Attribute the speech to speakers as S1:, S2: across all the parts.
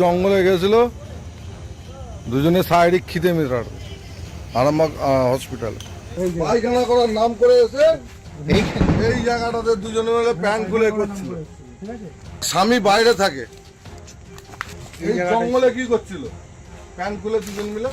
S1: জঙ্গলে গেছিল। দুজনে শারীরিক খিদে মেটার আরামবাগ হসপিটালে পায়খানা করার নাম করে এসে এই জায়গাটাতে দুজনে মিলে প্যান্ট খুলে করছিল। স্বামী বাইরে থাকে। এই জঙ্গলে কি করছিল? প্যান্ট খুলে দুজন মিলে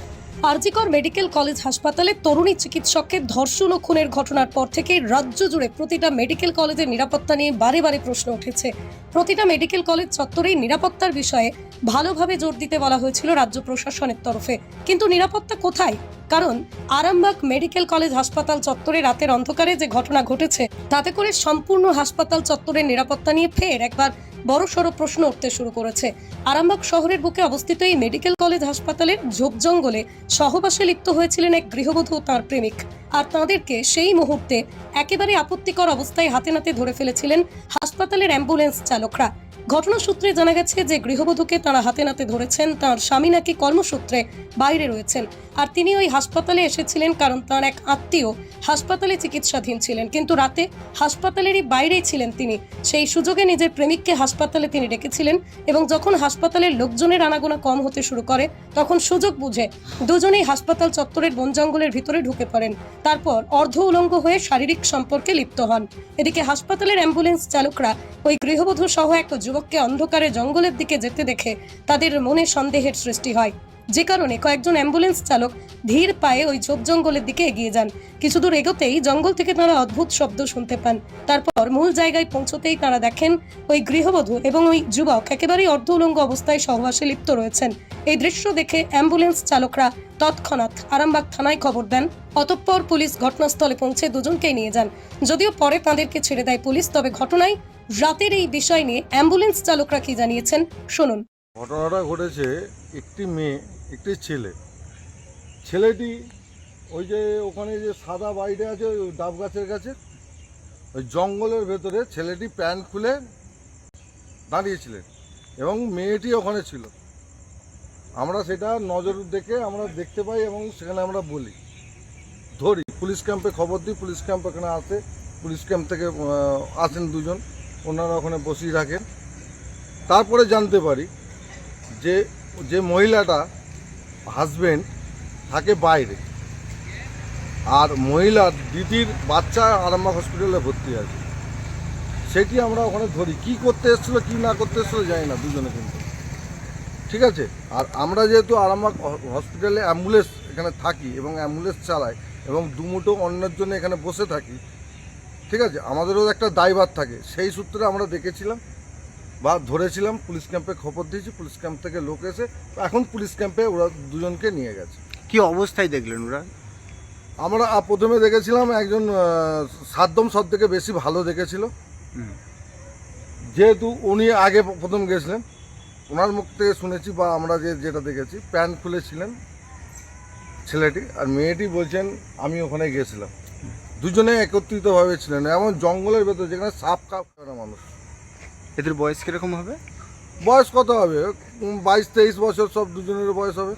S2: আরজিকর মেডিকেল কলেজ হাসপাতালে তরুণী চিকিৎসককে ধর্ষণ ও খুনের ঘটনার পর থেকে রাজ্য জুড়ে প্রতিটা মেডিকেল কলেজের নিরাপত্তা নিয়ে বারে বারে প্রশ্ন উঠেছে। প্রতিটা মেডিকেল কলেজ চত্বরেই নিরাপত্তার বিষয়ে ভালোভাবে জোর দিতে বলা হয়েছিল রাজ্য প্রশাসনের তরফে। কিন্তু নিরাপত্তা কোথায়? কারণ আরামবাগ মেডিকেল কলেজ হাসপাতাল চত্বরে রাতের অন্ধকারে যে ঘটনা ঘটেছে, তাতে করে সম্পূর্ণ হাসপাতাল চত্বরের নিরাপত্তা নিয়ে ফের একবার বড়সড় প্রশ্ন উঠতে শুরু করেছে। আরামবাগ শহরের বুকে অবস্থিত এই মেডিকেল কলেজ হাসপাতালের ঝোপ জঙ্গলে সহবাসে লিপ্ত হয়েছিলেন এক গৃহবধূ তাঁর প্রেমিক। আর তাঁদেরকে সেই মুহূর্তে একেবারে আপত্তিকর অবস্থায় হাতে নাতে ধরে ফেলেছিলেন হাসপাতালের অ্যাম্বুলেন্স চালকরা। ঘটনা সূত্রে জানা গেছে যে গৃহবধূকে তারা হাতে নাতে ধরেছেন, তার স্বামী নাকি কর্মসূত্রে বাইরে রয়েছেন। আর তিনি ওই হাসপাতালে এসেছিলেন কারণ তার এক আত্মীয় হাসপাতালে চিকিৎসাধীন ছিলেন। কিন্তু রাতে হাসপাতালেরই বাইরেই ছিলেন তিনি। সেই সুযোগে নিজের প্রেমিককে হাসপাতালে তিনি ডেকেছিলেন এবং যখন হাসপাতালের লোকজনের আনাগোনা কম হতে শুরু করে, তখন সুযোগ বুঝে দুজনেই হাসপাতাল চত্বরের বন জঙ্গলের ভিতরে ঢুকে পড়েন। তারপর অর্ধ উলঙ্গ হয়ে শারীরিক সম্পর্কে লিপ্ত হন। এদিকে হাসপাতালের অ্যাম্বুলেন্স চালকরা ওই গৃহবধূ সহ এক যুবককে অন্ধকারে জঙ্গলের দিকে যেতে দেখে তাদের মনে সন্দেহের সৃষ্টি হয়। যে কারণে কয়েকজন অ্যাম্বুলেন্স চালক ধীর পায়ে ওই ঝোপ জঙ্গলের দিকে এগিয়ে যান। কিছু দূর এগোতেই জঙ্গল থেকে তারা অদ্ভুত শব্দ শুনতে পান। তারপর মূল জায়গায় পৌঁছতেই তারা দেখেন ওই গৃহবধূ এবং ওই যুবক একেবারেই অর্ধ উলঙ্গ অবস্থায় সহবাসে লিপ্ত রয়েছেন। এই দৃশ্য দেখে অ্যাম্বুলেন্স চালকরা তৎক্ষণাৎ আরামবাগ থানায় খবর দেন। অতঃপর পুলিশ ঘটনাস্থলে পৌঁছে দুজনকেই নিয়ে যান। যদিও পরে তাঁদেরকে ছেড়ে দেয় পুলিশ, তবে ঘটনায় রাতের এই বিষয় নিয়ে অ্যাম্বুলেন্স চালকরা কি জানিয়েছেন, শুনুন।
S1: ঘটনাটা ঘটেছে একটি মেয়ে, একটি ছেলে। ছেলেটি ওই যে ওখানে যে সাদা বাড়িটা আছে, ওই ডাব গাছের কাছে, ওই জঙ্গলের ভেতরে ছেলেটি প্যান্ট খুলে দাঁড়িয়েছিলেন এবং মেয়েটি ওখানে ছিল। আমরা সেটা নজর দেখে আমরা দেখতে পাই এবং সেখানে আমরা বলি। ধরি, পুলিশ ক্যাম্পে খবর দিই, পুলিশ ক্যাম্প এখানে আসে, পুলিশ ক্যাম্প থেকে আসেন দুজন। ওনারা ওখানে বসিয়ে রাখেন। তারপরে জানতে পারি যে যে মহিলাটা হাজবেন্ড থাকে বাইরে, আর মহিলার দিদির বাচ্চা আরামবাগ হসপিটালে ভর্তি আছে, সেটি আমরা ওখানে ধরি। কি করতে এসেছিল, কি না করতে এসেছিল জানি না দুজনে কিন্তু। ঠিক আছে? আর আমরা যেহেতু আরামবাগ হসপিটালে অ্যাম্বুলেন্স এখানে থাকি এবং অ্যাম্বুলেন্স চালাই এবং দুমুটো অন্যের জন্য এখানে বসে থাকি, ঠিক আছে? আমাদেরও একটা দায়ভার থাকে। সেই সূত্রে আমরা দেখেছিলাম বা ধরেছিলাম পুলিশ ক্যাম্পে খবর দিয়েছি পুলিশ ক্যাম্প থেকে লোক এসে এখন পুলিশ ক্যাম্পে ওরা দুজনকে নিয়ে গেছে।
S3: কি অবস্থায় দেখলেন ওরা?
S1: আমরা প্রথমে দেখেছিলাম একজন সাদ্দম সব থেকে বেশি ভালো দেখেছিল। যেহেতু উনি আগে প্রথম গেছিলেন ওনার মুখ থেকে শুনেছি বা আমরা যে যেটা দেখেছি প্যান্ট খুলেছিলেন ছেলেটি আর মেয়েটি বলছেন আমি ওখানে গেছিলাম। দুজনে একত্রিতভাবে ছিলেন। এমন জঙ্গলের ভেতর যেখানে সাপ কাপ করে মানুষ।
S3: এদের বয়স কীরকম হবে?
S1: বয়স কত হবে? বাইশ তেইশ বছর সব দুজনের বয়স হবে।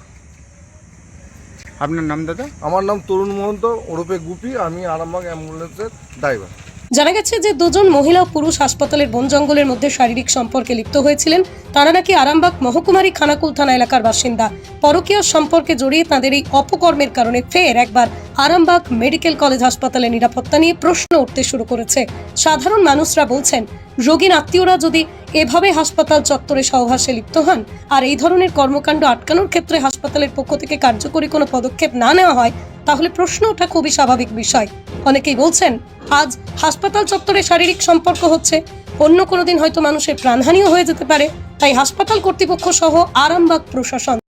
S3: আপনার নাম দাদা?
S1: আমার নাম তরুণ মহন্ত ওরফে গুপি আমি আরামবাগ অ্যাম্বুলেন্সের ড্রাইভার।
S2: জানা গেছে যে দুজন মহিলা ও পুরুষ হাসপাতালের বন জঙ্গলের মধ্যে শারীরিক সম্পর্কে লিপ্ত হয়েছিলেন। তারা নাকি আরামবাগ মহকুমারী খানাকুল থানা এলাকার বাসিন্দা। পরকীয় সম্পর্কে জড়িয়ে তাদের এই অপকর্মের কারণে ফের একবার আরামবাগ মেডিকেল কলেজ হাসপাতালে নিরাপত্তা নিয়ে প্রশ্ন উঠতে শুরু করেছে। সাধারণ মানুষরা বলছেন রোগীর আত্মীয়রা যদি এভাবে হাসপাতাল চত্বরে সহবাসে লিপ্ত হন, আর এই ধরনের কর্মকাণ্ড আটকানোর ক্ষেত্রে হাসপাতালের পক্ষ থেকে কার্যকরী কোনো পদক্ষেপ না নেওয়া হয়, তাহলে প্রশ্ন ওঠা খুবই স্বাভাবিক বিষয়। অনেকেই বলছেন, আজ হাসপাতাল চত্বরে শারীরিক সম্পর্ক হচ্ছে, অন্য কোনো দিন হয়তো মানুষের প্রাণহানিও হয়ে যেতে পারে, তাই হাসপাতাল কর্তৃপক্ষ সহ আরামবাগ প্রশাসন